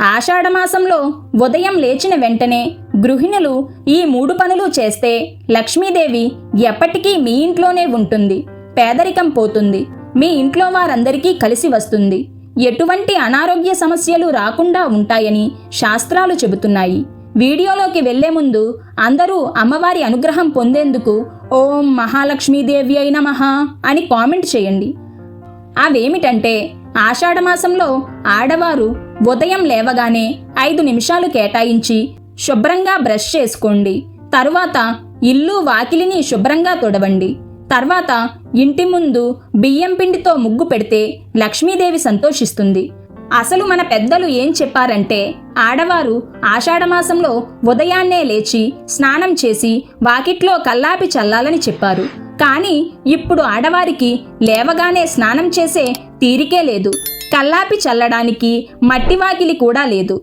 ఆషాఢమాసంలో ఉదయం లేచిన వెంటనే గృహిణులు ఈ మూడు పనులు చేస్తే లక్ష్మీదేవి ఎప్పటికీ మీ ఇంట్లోనే ఉంటుంది పేదరికం పోతుంది. మీ ఇంట్లో వారందరికీ కలిసి వస్తుంది. ఎటువంటి అనారోగ్య సమస్యలు రాకుండా ఉంటాయని శాస్త్రాలు చెబుతున్నాయి. వీడియోలోకి వెళ్ళే ముందు అందరూ అమ్మవారి అనుగ్రహం పొందేందుకు ఓం మహాలక్ష్మీదేవి అయిన మహా అని కామెంట్ చేయండి. అవేమిటంటే ఆషాఢమాసంలో ఆడవారు ఉదయం లేవగానే ఐదు నిమిషాలు కేటాయించి శుభ్రంగా బ్రష్ చేసుకోండి. తరువాత ఇల్లు వాకిలిని శుభ్రంగా తుడవండి. తర్వాత ఇంటి ముందు బియ్యం పిండితో ముగ్గు పెడితే లక్ష్మీదేవి సంతోషిస్తుంది. అసలు మన పెద్దలు ఏం చెప్పారంటే ఆడవారు ఆషాఢమాసంలో ఉదయాన్నే లేచి స్నానం చేసి వాకిట్లో కల్లాపి చల్లాలని చెప్పారు. కానీ ఇప్పుడు ఆడవారికి లేవగానే స్నానం చేసే తీరికే లేదు. కల్లాపి చల్లడానికి మట్టి వాకిలి కూడా లేదు.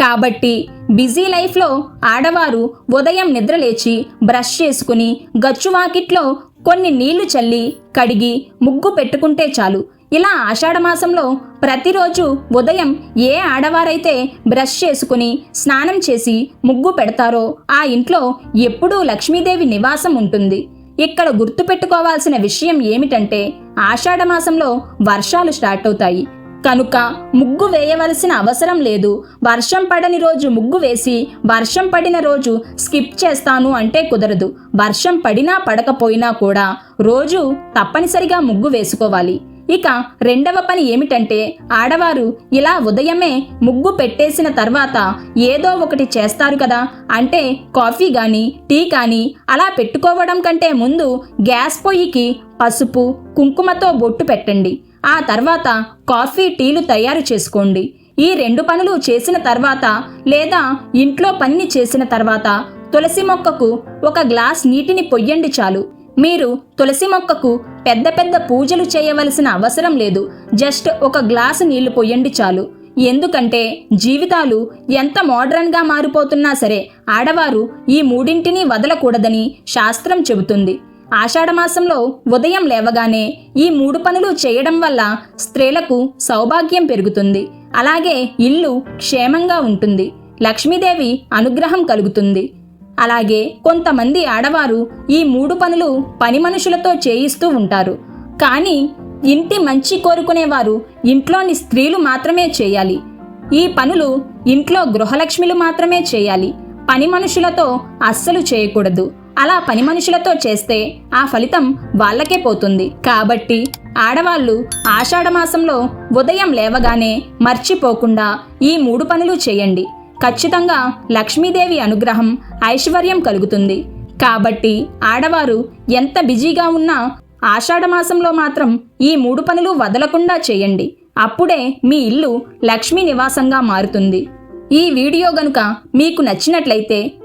కాబట్టి బిజీ లైఫ్లో ఆడవారు ఉదయం నిద్రలేచి బ్రష్ చేసుకుని గచ్చువాకిట్లో కొన్ని నీళ్ళు చల్లి కడిగి ముగ్గు పెట్టుకుంటే చాలు. ఇలా ఆషాఢమాసంలో ప్రతిరోజు ఉదయం ఏ ఆడవారైతే బ్రష్ చేసుకుని స్నానం చేసి ముగ్గు పెడతారో ఆ ఇంట్లో ఎప్పుడూ లక్ష్మీదేవి నివాసం ఉంటుంది. ఇక్కడ గుర్తుపెట్టుకోవాల్సిన విషయం ఏమిటంటే ఆషాఢమాసంలో వర్షాలు స్టార్ట్ అవుతాయి. కనుక ముగ్గు వేయవలసిన అవసరం లేదు. వర్షం పడని రోజు ముగ్గు వేసి వర్షం పడిన రోజు స్కిప్ చేస్తాను అంటే కుదరదు. వర్షం పడినా పడకపోయినా కూడా రోజు తప్పనిసరిగా ముగ్గు వేసుకోవాలి. ఇక రెండవ పని ఏమిటంటే ఆడవారు ఇలా ఉదయమే ముగ్గు పెట్టేసిన తర్వాత ఏదో ఒకటి చేస్తారు కదా అంటే కాఫీ కానీ టీ కానీ అలా పెట్టుకోవడం కంటే ముందు గ్యాస్ పొయ్యికి పసుపు కుంకుమతో బొట్టు పెట్టండి. ఆ తర్వాత కాఫీ టీలు తయారు చేసుకోండి. ఈ రెండు పనులు చేసిన తర్వాత లేదా ఇంట్లో పనిని చేసిన తర్వాత తులసి మొక్కకు ఒక గ్లాస్ నీటిని పొయ్యండి చాలు. మీరు తులసి మొక్కకు పెద్ద పెద్ద పూజలు చేయవలసిన అవసరం లేదు. జస్ట్ ఒక గ్లాసు నీళ్ళు పొయ్యండి చాలు. ఎందుకంటే జీవితాలు ఎంత మోడ్రన్గా మారిపోతున్నా సరే ఆడవారు ఈ మూడింటిని వదలకూడదని శాస్త్రం చెబుతుంది. ఆషాఢమాసంలో ఉదయం లేవగానే ఈ మూడు పనులు చేయడం వల్ల స్త్రీలకు సౌభాగ్యం పెరుగుతుంది. అలాగే ఇల్లు క్షేమంగా ఉంటుంది. లక్ష్మీదేవి అనుగ్రహం కలుగుతుంది. అలాగే కొంతమంది ఆడవారు ఈ మూడు పనులు పని మనుషులతో చేయిస్తూ ఉంటారు. కానీ ఇంటి మంచి కోరుకునేవారు ఇంట్లోని స్త్రీలు మాత్రమే చేయాలి. ఈ పనులు ఇంట్లో గృహలక్ష్మిలు మాత్రమే చేయాలి. పని మనుషులతో అస్సలు చేయకూడదు. అలా పని మనుషులతో చేస్తే ఆ ఫలితం వాళ్ళకే పోతుంది. కాబట్టి ఆడవాళ్ళు ఆషాఢమాసంలో ఉదయం లేవగానే మర్చిపోకుండా ఈ మూడు పనులు చేయండి. ఖచ్చితంగా లక్ష్మీదేవి అనుగ్రహం ఐశ్వర్యం కలుగుతుంది. కాబట్టి ఆడవారు ఎంత బిజీగా ఉన్నా ఆషాఢమాసంలో మాత్రం ఈ మూడు పనులు వదలకుండా చేయండి. అప్పుడే మీ ఇల్లు లక్ష్మీ నివాసంగా మారుతుంది. ఈ వీడియో గనుక మీకు నచ్చినట్లయితే